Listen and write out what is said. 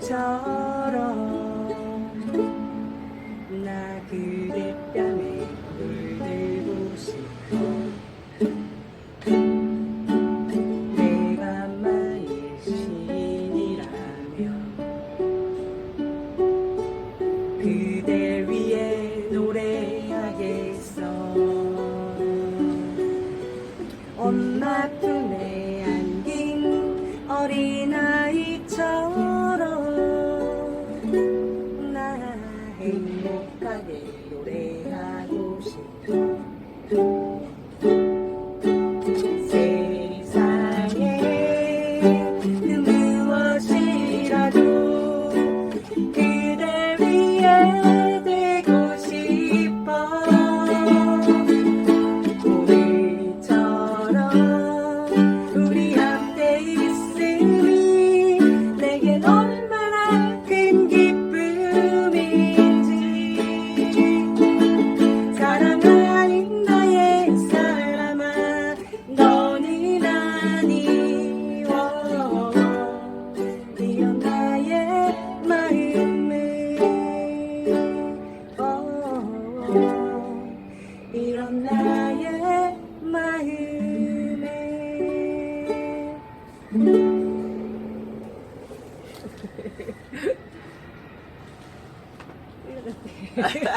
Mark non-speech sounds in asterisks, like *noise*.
guitar. Say, say, say, 그리워 이어 나의 마음을. oh, 이런 나의 마음을. 어, 이렇게 *laughs* *laughs*